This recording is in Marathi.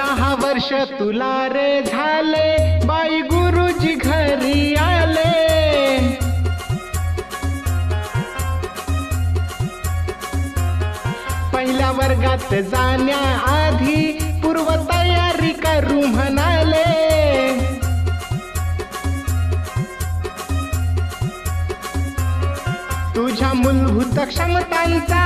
सहा वर्ष तुला रे झाले. बाई गुरुजी घरी आले. पहिल्या वर्गात जाण्याआधी पूर्व तयारी करू म्हणाले. तुझ्या मूलभूत क्षमतांचा